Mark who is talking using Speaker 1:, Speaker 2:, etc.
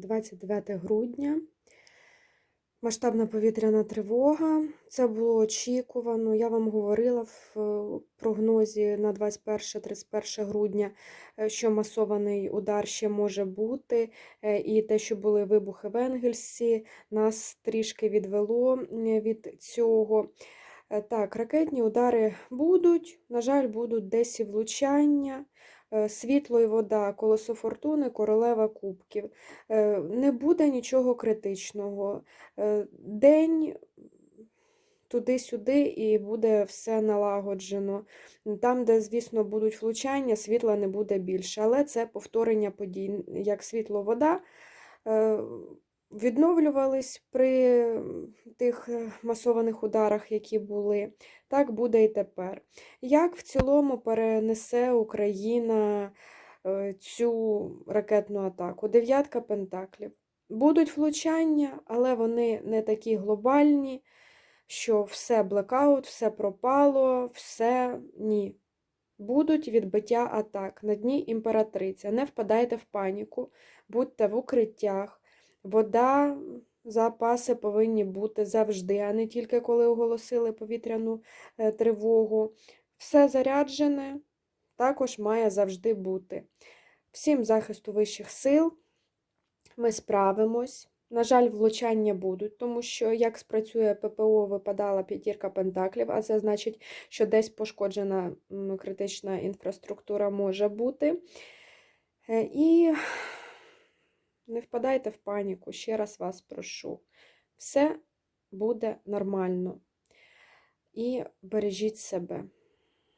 Speaker 1: 29 грудня. Масштабна повітряна тривога. Це було очікувано. Я вам говорила в е, прогнозі на 21-31 грудня, е, що масований удар ще може бути. Е, І те, що були вибухи в Енгельсі, нас трішки відвело від цього. Так, ракетні удари будуть. На жаль, будуть десь і влучання. Е, Світло і вода, колесо фортуни, королева кубків. Е, Не буде нічого критичного. Е, День туди-сюди і буде все налагоджено. Там, де, звісно, будуть влучання, світла не буде більше. Але це повторення подій, як світло-вода. е, Відновлювались при тих е, масованих ударах, які були. Так буде і тепер. Як в цілому перенесе Україна е, цю ракетну атаку? Дев'ятка пентаклів. Будуть влучання, але вони не такі глобальні, що все блекаут, все пропало, все ні. Будуть відбиття атак на дні імператриця. Не впадайте в паніку, будьте в укриттях. Вода, запаси повинні бути завжди, а не тільки коли оголосили повітряну е, тривогу. Все заряджене також має завжди бути. Всім захисту вищих сил ми справимось. На жаль, влучання будуть, тому що як спрацює ППО, випадала п'ятірка пентаклів, а це значить, що десь пошкоджена критична інфраструктура може бути. Е, І не впадайте в паніку, ще раз вас прошу. Все буде нормально. І бережіть себе.